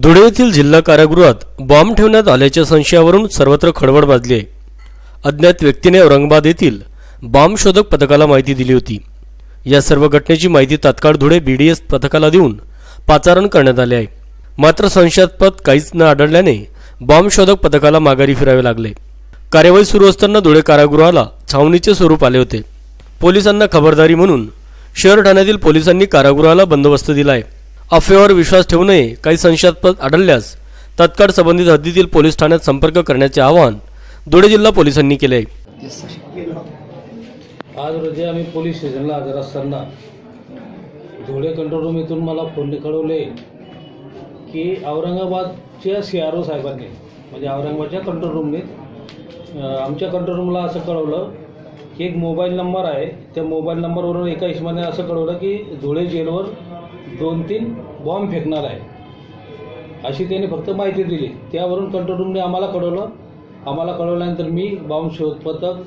धुळे येथील जिल्हा कारागृहात बॉम्ब ठेवण्यात आल्याच्या संशयावरून सर्वत्र खळबळ माजली आहे. अज्ञात व्यक्तीने औरंगाबाद येथील बॉम्ब शोधक पथकाला माहिती दिली होती. या सर्व घटनेची माहिती तात्काळ धुळे बीडीएस पथकाला देऊन पाचारण करण्यात आले आहे. मात्र संशयास्पद काहीच न आढळल्याने बॉम्ब शोधक पथकाला माघारी फिरावे लागले. कार्यवाही सुरू असताना धुळे कारागृहाला छावणीचे स्वरूप आले होते. पोलिसांना खबरदारी म्हणून शहर ठाण्यातील पोलिसांनी कारागृहाला बंदोबस्त दिला आहे. अफवेवर विश्वास ठेवू नये काही संशयास्पद आढळल्यास तत्काळ संबंधित हद्दीतील पोलीस ठाण्यात संपर्क करण्याचे आवाहन धुळे जिल्हा पोलिसांनी केले आज रोजी आम्ही पोलीस स्टेशनला हजर असताना धुळे कंट्रोल रूम इथून मला फोनने कळवले की औरंगाबादच्या सी आर ओ साहेबांनी म्हणजे औरंगाबादच्या कंट्रोल रूमने आमच्या कंट्रोल रूमला असं कळवलं की एक मोबाईल नंबर आहे. त्या मोबाईल नंबरवरून एका हिशमाने असं कळवलं की धुळे जेलवर दोन तीन बॉम्ब फेकणार आहे. अशी त्यांनी फक्त माहिती दिली. त्यावरून कंट्रोल रूमने आम्हाला कळवलं. आम्हाला कळवल्यानंतर मी बॉम्ब शोध पथक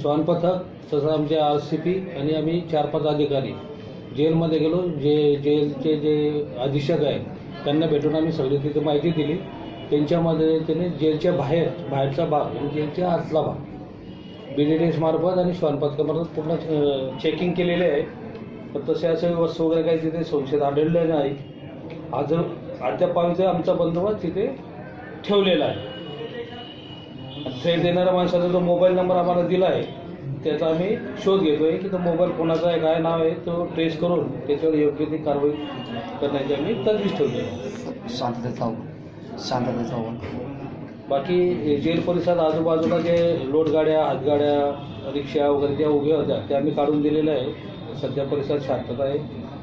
श्वान पथक तसं आमचे आर सी पी आणि आम्ही चार पाच अधिकारी जेलमध्ये गेलो. जे जेलचे जे अधीक्षक आहेत त्यांना भेटून आम्ही सगळी तिथे माहिती दिली. त्यांच्यामध्ये त्याने जेलच्या बाहेर बाहेरचा भाग आणि जेलच्या आतला भाग बी डी डी एस मार्फत आणि श्वान पथकामार्फत पूर्ण चेकिंग केलेले आहे. तर तसे असे वस्तू वगैरे काही तिथे संशयित आढळले नाही. आज अद्याप आमचा बंदोबस्त तिथे ठेवलेला आहे. थ्रेट देणाऱ्या माणसाचा जो मोबाईल नंबर आम्हाला दिला आहे त्याचा आम्ही शोध घेतोय की तो मोबाईल कोणाचा आहे काय नाव आहे तो ट्रेस करून त्याच्यावर योग्य ती कारवाई करण्याची आम्ही तजवीज ठेवली आहे. शांतता चव्हाण शांतता चव्हाण. बाकी जेल परिसरात आजूबाजूला जे लोटगाड्या हातगाड्या रिक्षा वगैरे ज्या उभ्या होत्या त्या आम्ही काढून दिलेल्या आहे सध्या परिसरात शांतता आहे.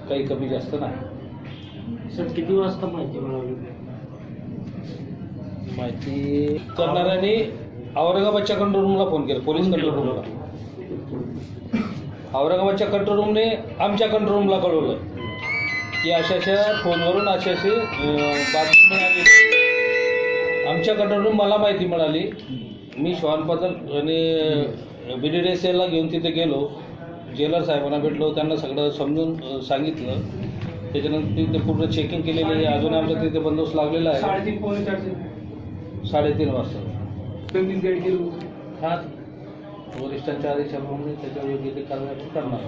काही कमी जास्त नाही. सर किती वाजता माहिती मिळाली? माहिती करणाऱ्यांनी औरंगाबादच्या कंट्रोल रूमला फोन केला. पोलीस कंट्रोल रूमला औरंगाबादच्या कंट्रोल रूमने आमच्या कंट्रोल रूमला कळवलं. की अशा अशा फोनवरून असे असे अं, बातमी मिळाली रूम मला माहिती मिळाली. मी श्वान पथक आणि बी डी डी एस एलला घेऊन तिथे गेलो. जेलर साहेबांना भेटलो. त्यांना सगळं समजून सांगितलं. त्याच्यानंतर तिथे पूर्ण चेकिंग केलेली आहे. अजून आमचा तिथे बंदोबस्त लागलेला आहे. साडेतीन पावणे चारशे. साडेतीन वाजता. हा. वरिष्ठांच्या आदेशाप्रमाणे त्याच्यावर योग्य ते कारवाई करणार.